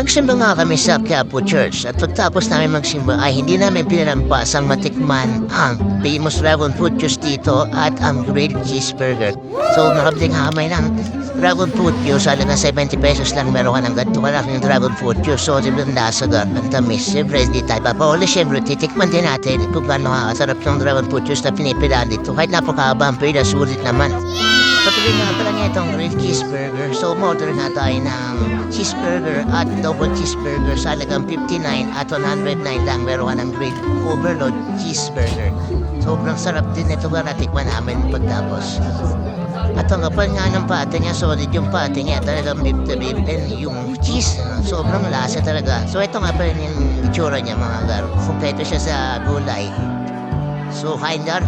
Nagsimba nga kami sa Quiapo Church at pagtapos namin magsimba ay hindi namin pinalampas ang matikman ang famous dragon fruit juice dito at ang grilled cheeseburger. So nakabili nga kami ng dragon fruit juice, halaga 70 pesos lang meron ka ng ganito kalaking dragon fruit juice. So siyempre ang lasa doon, ang tamis. Siyempre hindi tayo papahuli. Siyempre titikman din natin kung gaano kakasarap ng dragon fruit juice na pinipilaan dito. Kahit napakahaba ang pila, sulit naman. Patuloy nga pala niya itong grilled cheeseburger. So, order nga tayo ng cheeseburger at double cheeseburger sa halagang 59 at 109 lang. Meron ka ng grilled overload cheeseburger. Sobrang sarap din ito ba natikman namin pagtapos. At ang kapal nga ng pate niya, solid yung pate niya. Talagang beef to beef din yung cheese. Sobrang lasa talaga. So, ito nga pala yung itsura niya mga garo. Kompleto siya sa gulay. So, Haindar,